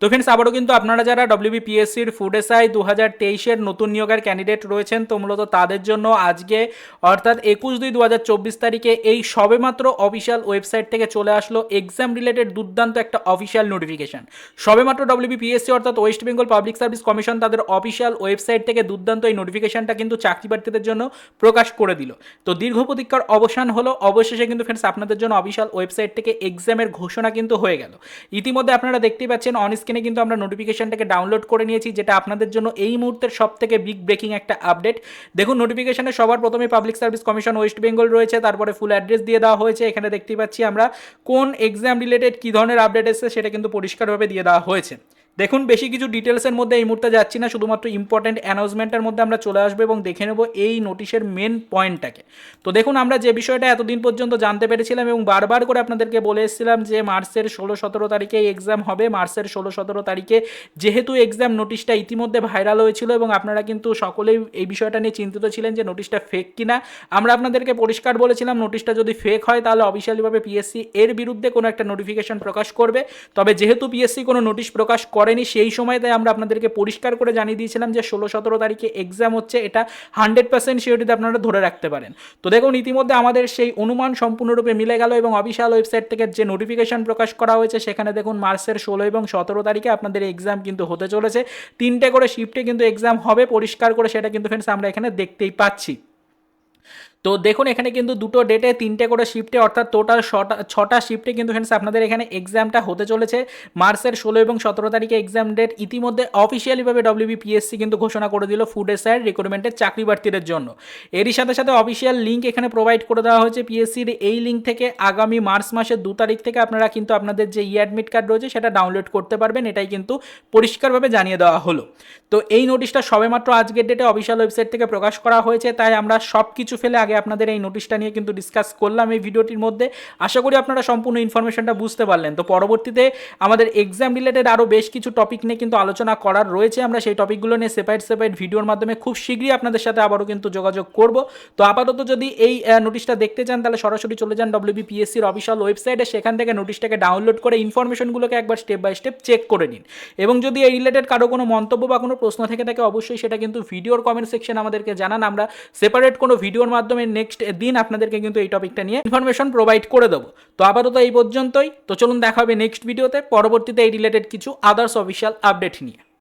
তো ফ্রেন্ডস আবারও কিন্তু আপনারা যারা ডব্লিউবিপিএসসির ফুড এসআই দু হাজার তেইশের নতুন নিয়োগের ক্যান্ডিডেট রয়েছেন, তো মূলত তাদের জন্য আজকে, অর্থাৎ একুশ দুই দু হাজার চব্বিশ তারিখে এই সবেমাত্র অফিসিয়াল ওয়েবসাইট থেকে চলে আসলো এক্সাম রিলেটেড দুর্দান্ত একটা অফিসিয়াল নোটিফিকেশন সবেমাত্র ডব্লিউবিপিএসসি অর্থাৎ West Bengal public service commission তাদের অফিসিয়াল ওয়েবসাইট থেকে দুর্দান্ত এই নোটিফিকেশনটা কিন্তু চাকরি প্রার্থীদের জন্য প্রকাশ করে দিল। তো দীর্ঘ প্রতীক্ষার অবসান হলো, অবশেষে কিন্তু ফ্রেন্ডস আপনাদের জন্য অফিসিয়াল ওয়েবসাইট থেকে এক্সামের ঘোষণা কিন্তু হয়ে গেল। ইতিমধ্যে আপনারা দেখতেই পাচ্ছেন অন স্ক্রিনে কিন্তু আমরা নোটিফিকেশানটাকে ডাউনলোড করে নিয়েছি, যেটা আপনাদের জন্য এই মুহূর্তের সব থেকে বিগ ব্রেকিং একটা আপডেট দেখুন নোটিফিকেশানে সবার প্রথমে public service commission West Bengal রয়েছে, তারপরে ফুল অ্যাড্রেস দিয়ে দেওয়া হয়েছে, এখানে দেখতে পাচ্ছি আমরা কোন এক্সাম রিলেটেড কী ধরনের আপডেট এসেছে, সেটা কিন্তু পরিষ্কারভাবে দিয়ে দেওয়া হয়েছে। দেখুন, বেশি কিছু ডিটেলসের মধ্যে এই মুহূর্তে যাচ্ছি না, শুধুমাত্র ইম্পর্টেন্ট অ্যানাউন্সমেন্টের মধ্যে আমরা চলে আসব এবং দেখে নেব এই নোটিশের মেন পয়েন্টটাকে তো দেখুন, আমরা যে বিষয়টা এতদিন পর্যন্ত জানতে পেরেছিলাম এবং বারবার করে আপনাদেরকে বলে এসেছিলাম যে মার্চের ষোলো সতেরো তারিখে এক্সাম হবে, মার্চের ষোলো সতেরো তারিখে যেহেতু এক্সাম নোটিশটা ইতিমধ্যে ভাইরাল হয়েছিল এবং আপনারা কিন্তু সকলেই এই বিষয়টা নিয়ে চিন্তিত ছিলেন যে নোটিশটা ফেক কিনা। আমরা আপনাদেরকে পরিষ্কার বলেছিলাম নোটিশটা যদি ফেক হয়, তাহলে অফিসিয়ালিভাবে পিএসসি এর বিরুদ্ধে কোনো একটা নোটিফিকেশন প্রকাশ করবে। তবে যেহেতু পিএসসি কোনো নোটিশ প্রকাশ করেনি, সেই সময় তাই আমরা আপনাদেরকে পরিষ্কার করে জানিয়ে দিয়েছিলাম যে ষোলো সতেরো তারিখে এক্সাম হচ্ছে, এটা হান্ড্রেড পার্সেন্ট সিওরিতে আপনারা ধরে রাখতে পারেন। তো দেখুন, ইতিমধ্যে আমাদের সেই অনুমান সম্পূর্ণরূপে মিলে গেল এবং অফিসিয়াল ওয়েবসাইট থেকে যে নোটিফিকেশন প্রকাশ করা হয়েছে, সেখানে দেখুন মার্চের ষোলো এবং সতেরো তারিখে আপনাদের এক্সাম কিন্তু হতে চলেছে। তিনটে করে শিফটে কিন্তু এক্সাম হবে, পরিষ্কার করে সেটা কিন্তু ফ্রেন্ডস আমরা এখানে দেখতেই পাচ্ছি। তো দেখুন, এখানে কিন্তু দুটো ডেটে তিনটে করে শিফটে অর্থাৎ টোটাল ছটা ছটা শিফটে কিন্তু ফ্রেন্ডস আপনাদের এখানে এক্সামটা হতে চলেছে। মার্চের ষোলো এবং সতেরো তারিখে এক্সাম ডেট ইতিমধ্যে অফিসিয়ালিভাবে ডব্লিউবিপিএসসি কিন্তু ঘোষণা করে দিল ফুড এসআইয়ের রিক্রুটমেন্টের চাকরি প্রার্থীদের জন্য। এরই সাথে সাথে অফিসিয়াল লিঙ্ক এখানে প্রোভাইড করে দেওয়া হয়েছে পিএসসির এই লিঙ্ক থেকে আগামী মার্চ মাসের দু তারিখ থেকে আপনারা কিন্তু আপনাদের যে ই অ্যাডমিট কার্ড রয়েছে, সেটা ডাউনলোড করতে পারবেন। এটাই কিন্তু পরিষ্কারভাবে জানিয়ে দেওয়া হলো। তো এই নোটিশটা সবেমাত্র আজকের ডেটে অফিসিয়াল ওয়েবসাইট থেকে প্রকাশ করা হয়েছে, তাই আমরা সব কিছু ফেলে আগে আপনাদের এই নোটিশটা নিয়ে কিন্তু ডিসকাস করলাম এই ভিডিওটির মধ্যে। আশা করি আপনারা সম্পূর্ণ ইনফরমেশনটা বুঝতে পারলেন। তো পরবর্তীতে আমাদের এক্সাম রিলেটেড আরও বেশ কিছু টপিক নিয়ে কিন্তু আলোচনা করার রয়েছে। আমরা সেই টপিকগুলো নিয়ে সেপারেট সেপারেট ভিডিওর মাধ্যমে খুব শীঘ্রই আপনাদের সাথে আবারও কিন্তু যোগাযোগ করব। তো আপাতত যদি এই নোটিশটা দেখতে চান, তাহলে সরাসরি চলে যান ডব্লিউবিপিএসসির অফিসিয়াল ওয়েবসাইটে সেখান থেকে নোটিশটাকে ডাউনলোড করে ইনফরমেশনগুলোকে একবার স্টেপ বাই স্টেপ চেক করে নিন। এবং যদি এই রিলেটেড কারও কোনো মন্তব্য বা কোনো প্রশ্ন থেকে থাকে, অবশ্যই সেটা কিন্তু ভিডিওর কমেন্ট সেকশন আমাদেরকে জানান। আমরা সেপারেট কোনো ভিডিওর মাধ্যমে নেক্সট দিন আপনাদেরকে কিন্তু এই টপিকটা নিয়ে ইনফরমেশন প্রোভাইড করে দেবো। তো আপাতত এই পর্যন্তই। তো চলুন দেখা হবে নেক্সট ভিডিওতে পরবর্তীতে এই রিলেটেড কিছু আদার্স অফিসিয়াল আপডেট নিয়ে।